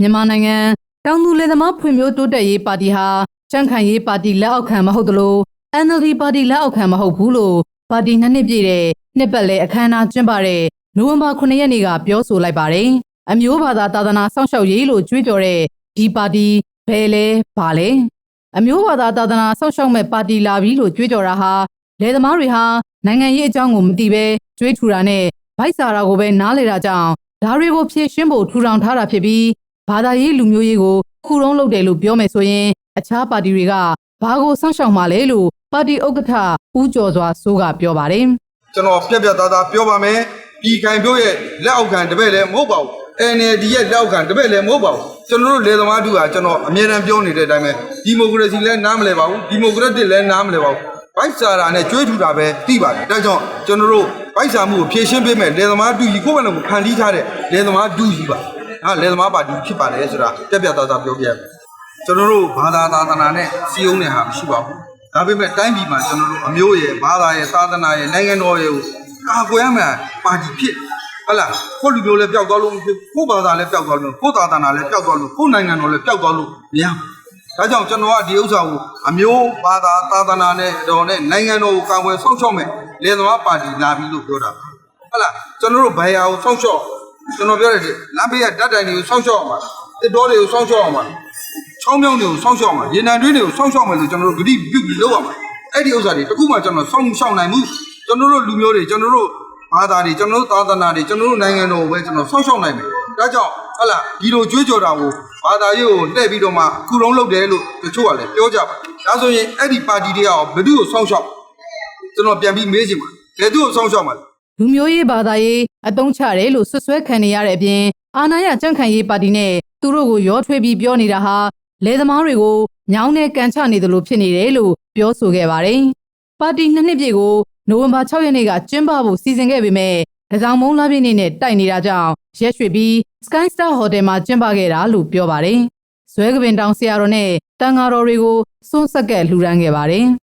မြန်မာနိုင်ငံတောင်သူလယ်သမားဖွံ့ဖြိုးတိုးတက်ရေးပါတီဟာကြံ့ခိုင်ရေးပါတီလက်အောက်ခံမဟုတ်သလို NLD ပါတီလက်အောက်ခံမဟုတ်ဘူးလို့ပါတီနှစ်နှစ်ပြည့်တဲ့နှစ်ပတ်လည်အခမ်းအနားကျင်းပတဲ့နိုဝင်ဘာ9ရက်နေ့ကပြောဆိုလိုက်ပါတယ်။အမျိုးဘာသာသာသနာစောင့်ရှောက်ရေးလို့ကြွေးကြော်တဲ့ဒီပါတီဘယ်လဲဘာလဲအမျိုးဘာသာသာသနာစောင့်ရှောက်မဲ့ပါတီလာပြီလို့ကြွေးကြော်တာဟာလယ်သမားတွေဟာနိုင်ငံရေးအကြောင်းကိုမသိဘဲကြွေးထူတာနဲ့ဗိုက်စာတာကိုပဲနားလေတာကြောင့်ဒါတွေကိုဖြည့်ရှင်းဖို့ထူထောင်ထားတာဖြစ်ပြီး ဘာသာရေးလူမျိုးရေးကိုခုတုံးလုပ်တယ်လို့ပြောမယ်ဆိုရင် အခြားပါတီတွေကဘာကိုစောင့်ရှောက်မှလဲလို့ပါတီဥက္ကဋ္ဌဦးကျော်စွာစိုးကပြောပါတယ်ကျွန်တော်ပြက်ပြက်သားသားပြောပါမယ်ပြည်ခိုင်ပြောရဲ့လက်အောက်ခံတပည့်လည်းမဟုတ်ပါဘူး NLD ရဲ့လက်အောက်ခံတပည့်လည်းမဟုတ်ပါဘူးကျွန်တော်တို့လေသမားတို့ကကျွန်တော်အမြဲတမ်းပြောနေတဲ့အတိုင်းပဲဒီမိုကရေစီလည်းနားမလဲပါဘူးဒီမိုကရက်တစ်လည်းနားမလဲပါဘူးဘိုက်စာတာနဲ့ကြွေးထူတာပဲသိပါတယ်ဒါကြောင့်ကျွန်တော်တို့ဘိုက်စာမှုကိုဖြည့်ရှင်းပေးမယ်လေသမားတူကြီးကိုယ့်ဘက်လည်းဖန်တီးထားတဲ့လေသမားတူကြီးပါ ဟာလေသမားပါတီဖြစ်ပါတယ်ဆိုတာပြက်ပြက်သားသားပြောပြရမယ်ကျွန်တော်တို့ဘာသာသာသနာနဲ့စီယုံတဲ့ဟာမရှိပါဘူး။ဒါပေမဲ့တိုင်းပြည်မှာကျွန်တော်တို့အမျိုးရဲ့ဘာသာရဲ့သာသနာရဲ့နိုင်ငံတော်ရဲ့ကိုကာကွယ်ရမယ်ပါတီဖြစ်ဟုတ်လားကိုယ့်လူမျိုးလည်းပျောက်သွားလို့မဖြစ်ကိုယ့်ဘာသာလည်းပျောက်သွားလို့ကိုယ့်သာသနာလည်းပျောက်သွားလို့ကိုယ့်နိုင်ငံတော်လည်းပျောက်သွားလို့မရဘူး။ဒါကြောင့်ကျွန်တော်ကဒီဥစ္စာကိုအမျိုးဘာသာသာသနာနဲ့တော်နဲ့နိုင်ငံတော်ကိုကာကွယ်ဆောင်ရှောက်မယ်လေသမားပါတီလာပြီလို့ပြောတာပါဟုတ်လားကျွန်တော်တို့ဘယ်ဟာကိုဆောင်ရှောက် ကျွန်တော်ပြောတဲ့လမ်းဘေးကဓာတ်တိုင်တွေကိုဆောင်ရှောက်အောင်ပါတစ်တော်တွေကိုဆောင်ရှောက်အောင်ပါချောင်းမြောင်းတွေကိုစောင့်ရှောက်မှာရေနံတွင်းတွေကိုစောင့်ရှောက်မယ်လို့ကျွန်တော်တို့ဂတိပြုပြီးလုပ်ရမှာအဲ့ဒီဥစ္စာတွေတခုမှကျွန်တော်စောင့်ရှောက်နိုင်မှုကျွန်တော်တို့လူမျိုးတွေကျွန်တော်တို့ဘာသာတွေကျွန်တော်တို့သာသနာတွေကျွန်တော်တို့နိုင်ငံတော်ကိုပဲကျွန်တော်စောင့်ရှောက်နိုင်မယ်ဒါကြောင့်ဟလာဒီလိုကြွေးကြော်တာကိုဘာသာရေးကိုလှည့်ပြီးတော့မှခုလုံးလုပ်တယ်လို့တချို့ကလည်းပြောကြပါတယ်ဒါဆိုရင်အဲ့ဒီပါတီတွေကရောဘယ်သူကိုစောင့်ရှောက်ကျွန်တော်ပြန်ပြီးမေးချင်ပါတယ်ဘယ်သူကိုစောင့်ရှောက်မှာလဲ လူမျိုးရေးဘာသာရေးအတုံးချတယ်လို့ဆွဆွဲခံနေရတဲ့အပြင်အာဏာရကြန့်ခိုင်ရေးပါတီနဲ့သူတို့ကိုရောထွေးပြီးပြောနေတာဟာလယ်သမားတွေကိုညောင်းနဲ့ကန်ချနေတယ်လို့ဖြစ်နေတယ်လို့ပြောဆိုခဲ့ပါတယ်။ပါတီနှစ်နှစ်ပြည့်ကိုနိုဝင်ဘာ6ရက်နေ့ကကျင်းပဖို့စီစဉ်ခဲ့ပေမဲ့ဒဇောင်မုံလာပြည့်နေ့နဲ့တိုက်နေတာကြောင့်ရက်ရွှေ့ပြီး Sky Star Hotel မှာကျင်းပခဲ့တာလို့ပြောပါတယ်။ဇွဲကပင်တောင်ဆရာတော်နဲ့တန်ဃာတော်တွေကိုစွန့်ဆက်ကပ်လှူဒန်းခဲ့ပါတယ်။